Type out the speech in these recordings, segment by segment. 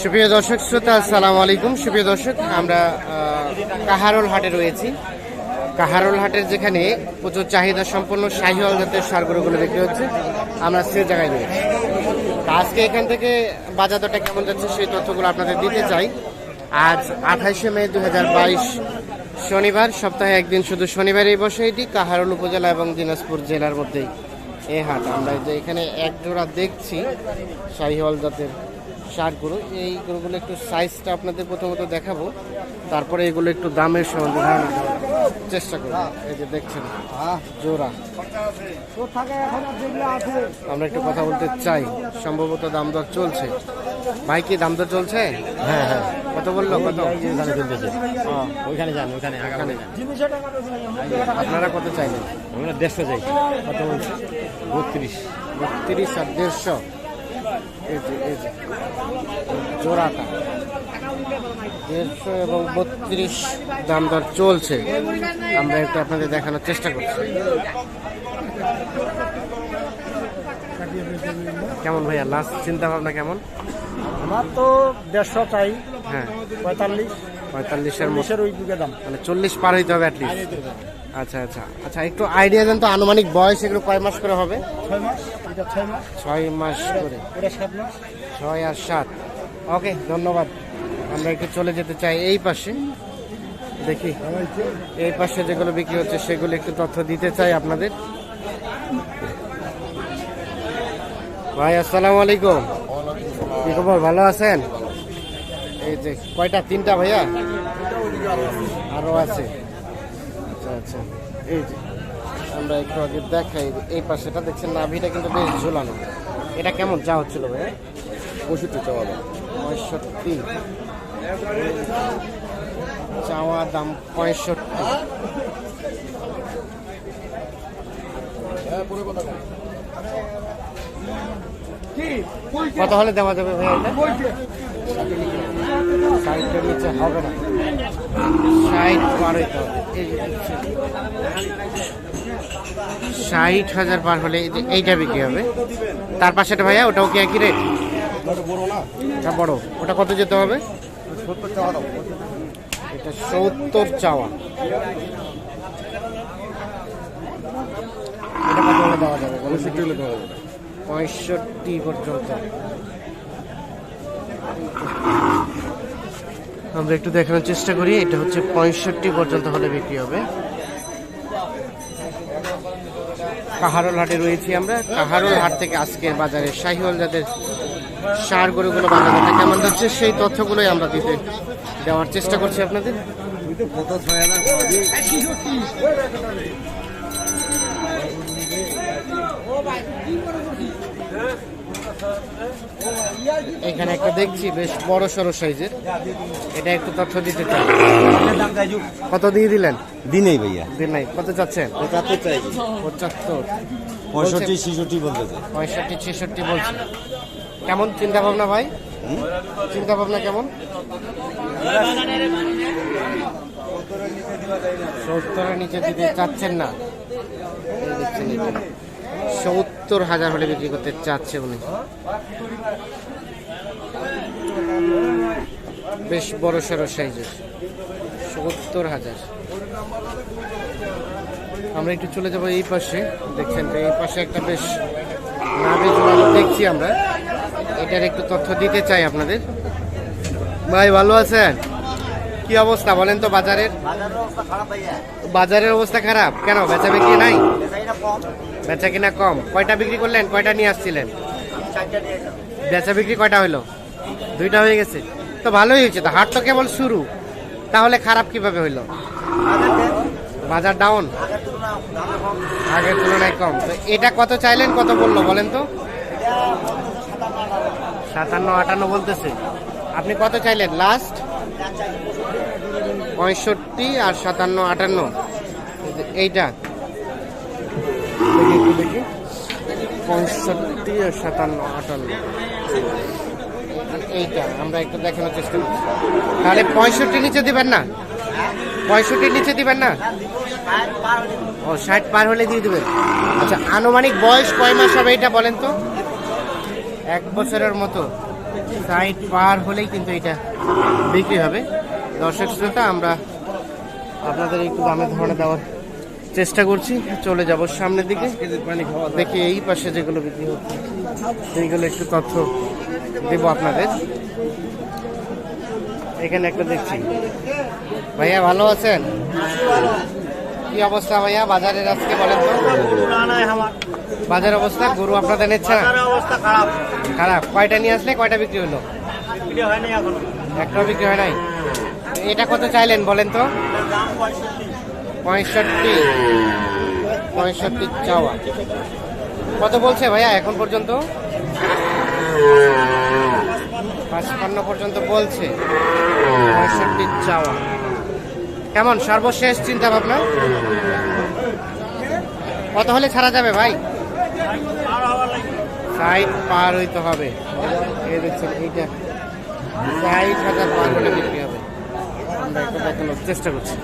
সুপ্রিয় দর্শক, শ্রোতা, আসসালামু আলাইকুম। সুপ্রিয় দর্শক, আমরা কাহারোল হাটে রয়েছি। কাহারোল হাটের যেখানে প্রচুর চাহিদা সম্পন্ন শাহিওয়াল জাতের সারগুলোগুলো বিক্রি হচ্ছে, আমরা সে জায়গায় রয়েছি। আজকে এখান থেকে বাজার দরটা কেমন যাচ্ছে সেই তথ্যগুলো আপনাদের দিতে চাই। আজ আঠাইশে মে দু হাজার বাইশ শনিবার, সপ্তাহে একদিন শুধু শনিবারেই বসে এটি, কাহারোল উপজেলা এবং দিনাজপুর জেলার মধ্যেই। এই হাট। আমরা যে এখানে এক জোড়া দেখছি শাহিওয়াল জাতের সার গরু। এই গরুগুলো একটু সাইজটা আপনাদের প্রথমত দেখাবো। তারপরে এগুলো একটু দামের সম্বন্ধে ধারণা চেষ্টা করব। এই যে দেখছেন, জোড়া। আমরা একটু কথা বলতে চাই। সম্ভবত দাম দর চলছে। ভাই কি দাম দর চলছে? হ্যাঁ হ্যাঁ। বলল? কত? ওইখানে চলতেছে ওইখানে যান ওইখানে আগামী আপনারা কত চাইলেন? আমরা দেড়শো যাই কত বলছে বত্রিশ। বত্রিশ আর দেড়শো। এই যে এই জোড়াটা। দেড়শো এবং বত্রিশ দাম দর চলছে। আমরা একটু আপনাদের দেখানোর চেষ্টা করছি। কেমন ভাইয়া? লাস্ট চিন্তা ভাবনা কেমন? আমার তো দেড়শো চাই। হ্যাঁ। পঁয়তাল্লিশ। পঁয়তাল্লিশের মতো। ওই দিকে দাম। মানে চল্লিশ পার হইতে হবে অ্যাটলিস্ট আচ্ছা আচ্ছা। আচ্ছা একটু আইডিয়া দেন তো আনুমানিক বয়স এগুলো কয় মাস করে হবে? ছয় মাস। এটা ছয় মাস। ছয় মাস করে। এটা সাত মাস। ছয় আর সাত। ওকে ধন্যবাদ। আমরা একটু চলে যেতে চাই এই পাশে। দেখি। এই পাশে যেগুলো বিক্রি হচ্ছে সেগুলো একটু তথ্য দিতে চাই আপনাদের। ভাই আসসালামু আলাইকুম। কি খবর? ভালো আছেন? এই যে কয়টা? তিনটা ভাইয়া? আরও আছে। আচ্ছা আচ্ছা। এই যে, আমরা একটু আগে দেখাই এই পাশেটা। দেখছেন নাভিটা কিন্তু বেশ ঝোলানো। এটা কেমন চা হচ্ছিল ভাইয়া? পঁয়ষট্টি চাওয়া পঁয়ষট্টি। চাওয়া দাম পঁয়ষট্টি। কত হলে দেওয়া যাবে ভাইয়া এটা? নিচে হবে না। ষাট হবে। ষাট হাজার পার হলে এইটা বিক্রি হবে। তার পাশেটা ভাইয়া ওটাও কি একই রেট বড় না। এটা বড়। ওটা কত যেতে হবে? সত্তর চাওয়া এটা সত্তর চাওয়া। এটা কত হলে দেওয়া যাবে? পঁয়ষট্টি পর্যন্ত। আমরা একটু দেখানোর চেষ্টা করি, এটা হচ্ছে পঁয়ষট্টি পর্যন্ত হলে বিক্রি হবে। কাহারোল হাটে রয়েছি আমরা। কাহারোল হাট থেকে আজকের বাজারে শাহিওয়াল জাতের সার গরুগুলো বাজারে কেমন যাচ্ছে, সেই তথ্যগুলোই আমরা দিতে দেওয়ার চেষ্টা করছি আপনাদের তুই তো কত ছয় হাজার পাওয়া দিয়ে এখানে একটা দেখছি বেশ বড় সড়ো সাইজের। এটা একটু তথ্য দিতে চাই। কত দিয়ে দিলেন? দিনেই ভাইয়া। দিন নাই। কত চাচ্ছেন? পঁচাত্তর চাই। পঁচাত্তর। পঁয়ষট্টি ছিষট্টি বলতেছে। পঁয়ষট্টি ছেষট্টি বলছে কেমন চিন্তা ভাবনা ভাই? চিন্তা ভাবনা কেমন? সত্তরের নিচে দিতে চাচ্ছেন না। দেখছেন। সত্তর হাজার হলে বিক্রি করতে চাচ্ছে উনি। বেশ বড় সড়ো সাইজের। সত্তর হাজার। আমরা একটু চলে যাব এই পাশে। দেখছেন এই পাশে একটা বেশ ঝুলানো দেখছি আমরা। এটার একটু তথ্য দিতে চাই আপনাদের। ভাই, ভালো আছেন? কি অবস্থা বলেন তো বাজারের? বাজারের অবস্থা খারাপ কেন বেচা বিক্রি নাই? বেচা কিনা কম। কয়টা বিক্রি করলেন? কয়টা নিয়ে আসছিলেন? বেচা বিক্রি কয়টা হলো? দুইটা হয়ে গেছে। তো ভালোই হয়েছে তো হাট তো কেবল শুরু। তাহলে খারাপ কীভাবে হইল? বাজার ডাউন আগের তুলনায় কম। তো এটা কত চাইলেন কত বলল বলেন তো? সাতান্ন আটান্ন। বলতেছে। আপনি কত চাইলেন? লাস্ট পঁয়ষট্টি আর সাতান্ন আটান্ন। এইটা। দেখি দেখি। পঁয়ষট্টি আর সাতান্ন আটান্ন। এইটা আমরা একটু দেখানোর চেষ্টা করছি তাহলে পঁয়ষট্টি নিচে দিবেন না? পঁয়ষট্টির নিচে দিবেন না? ও ষাট পার হলে দিয়ে দেবেন। আচ্ছা আনুমানিক বয়স কয় মাস হবে এটা বলেন তো? এক বছরের মতো। সাইড পার হলেই কিন্তু এটা বিক্রি হবে। দর্শক শ্রোতা আমরা আপনাদের একটু দামে ধরনে দেওয়ার চেষ্টা করছি। চলে যাব সামনের দিকে। দেখি এই পাশে যেগুলো বিক্রি হচ্ছে সেইগুলো একটু তথ্য দেব আপনাদের। এখানে একটা দেখছি। ভাইয়া ভালো আছেন? কি অবস্থা ভাইয়া? বাজারের আজকে বলেন তো। বাজার অবস্থা? গরু আপনাদের নিচ্ছে খারাপ। কয়টা নিয়ে আসলে? কয়টা বিক্রি হলো? একটাও বিক্রি হয় নাই? এটা কত চাইলেন বলেন তো? পঁয়ষট্টি। পঁয়ষট্টি চাওয়া। কত বলছে ভাইয়া এখন পর্যন্ত? পাঁচপান্ন পর্যন্ত বলছে। পঁয়ষট্টি চাওয়া। কেমন, সর্বশেষ চিন্তা ভাবনা কত হলে ছাড়া যাবে ভাই? ষাট পার হইতে হবে। এই দেখছেন, এইটা। ষাট হাজার পার হলে বিক্রি আমরা একটু দেখানোর চেষ্টা করছি।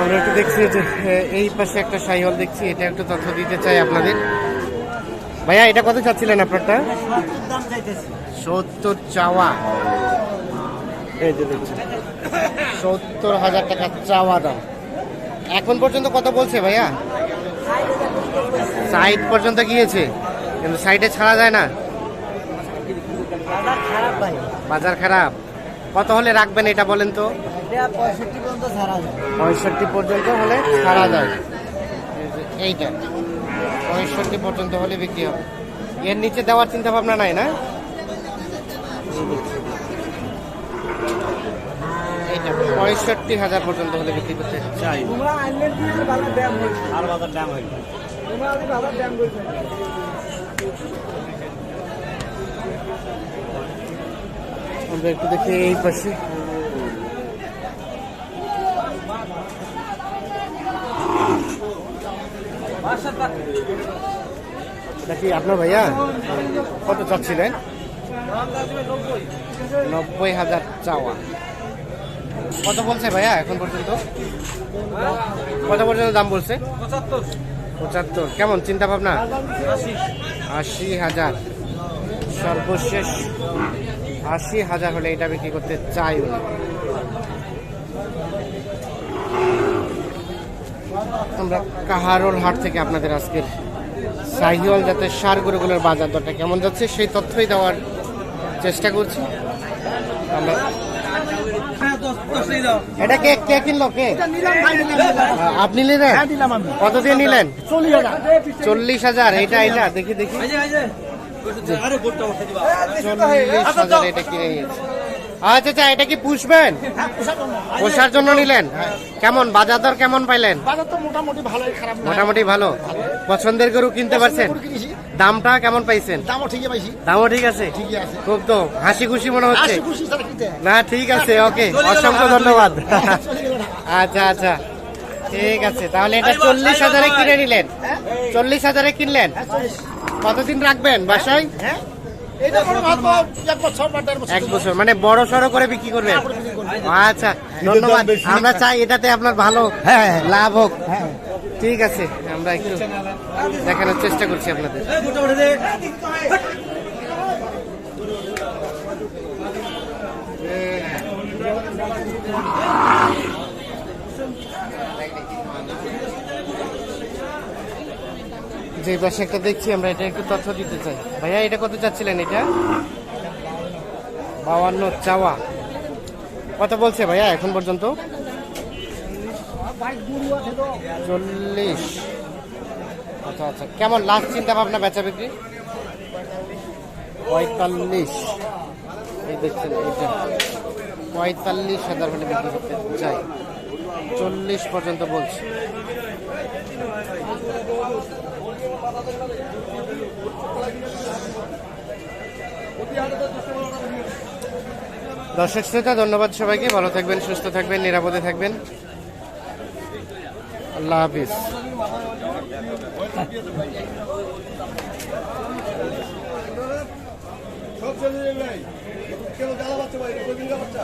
আমরা একটু দেখছি যে এই পাশে একটা সাইহল দেখছি, এটা একটু তথ্য দিতে চাই আপনাদের। ভাইয়া, এটা কত চাচ্ছিলেন আপনারটা? সত্তর চাওয়া। এই যে দেখছেন। সত্তর হাজার টাকা চাওয়া দাম। এখন পর্যন্ত কত বলছে ভাইয়া? সাইড পর্যন্ত গিয়েছে কিন্তু সাইডে ছাড়া যায় না। বাজার খারাপ। ভাই বাজার খারাপ কত হলে রাখবেন এটা বলেন তো? পঁয়ষট্টি পর্যন্ত হলে ছাড়া যায়। এইটা পঁয়ষট্টি পর্যন্ত হলে বিক্রি হবে। এর নিচে দেওয়ার চিন্তা ভাবনা নাই না? এইটা পঁয়ষট্টি হাজার পর্যন্ত হলে বিক্রি করতে চাই। আর বাজার ড্যাম হয়েছে আমরা একটু দেখি এই পাশে। আপনার ভাইয়া, কত চাচ্ছিলেন? নব্বই হাজার চাওয়া। কত বলছে ভাইয়া এখন পর্যন্ত? কত পর্যন্ত দাম বলছে? পঁচাত্তর কেমন চিন্তা ভাবনা? আশি হাজার। সর্বশেষ আশি হাজার হলে এটা বিক্রি করতে চাই আমরা কাহারোল হাট থেকে আপনাদের আজকের সাহিওয়াল যাতে সার গরুগুলোর বাজার দরটা কেমন যাচ্ছে সেই তথ্যই দেওয়ার চেষ্টা করছি। আমরা এটা কে কে কিনলো কে? আপনি নিলেন দিলাম আমি। কত দিয়ে নিলেন? চল্লিশ হাজার। এটা এটা দেখি দেখি। চল্লিশ হাজার এটা কিনে নিয়েছে। আচ্ছা আচ্ছা এটা কি পুষবেন? পোষার জন্য। নিলেন? কেমন বাজার দর কেমন পাইলেন? মোটামুটি ভালোই মোটামুটি ভালো। পছন্দের গরু কিনতে পারছেন? দামটা কেমন পাইছেন? দামও ঠিকই পাইছি। দামও ঠিক আছে? ঠিকই আছে। খুব তো হাসি খুশি মনে হচ্ছে। না ঠিক আছে ওকে অসংখ্য ধন্যবাদ। আচ্ছা আচ্ছা ঠিক আছে তাহলে এটা চল্লিশ হাজারে কিনে নিলেন। চল্লিশ হাজারে কিনলেন? কতদিন রাখবেন বাসায়? হ্যাঁ? এক বছর মানে বড় সড়ো করে বিক্রি করবেন? আচ্ছা ধন্যবাদ। আমরা চাই এটাতে আপনার ভালো লাভ হোক। ঠিক আছে। আমরা একটু দেখানোর চেষ্টা করছি আপনাদের। যে পাশে একটা দেখছি, আমরা এটা একটু তথ্য দিতে চাই। ভাইয়া, এটা কত চাচ্ছিলেন এটা? বাউান্ন চাওয়া। কত বলছে ভাইয়া এখন পর্যন্ত? চল্লিশ। আচ্ছা আচ্ছা। কেমন লাস্ট চিন্তা ভাবনা বেচা বিক্রি পঁয়তাল্লিশ। এই দেখছেন এটা পঁয়তাল্লিশ হাজার হলে বিক্রি করতে চাই। চল্লিশ পর্যন্ত বলছে। দর্শক শ্রোতা ধন্যবাদ সবাইকে। ভালো থাকবেন সুস্থ থাকবেন নিরাপদে থাকবেন। আল্লাহ হাফিজ। সব চলে যাবে কেন জ্বালা বাচ্চা ভাই বাচ্চা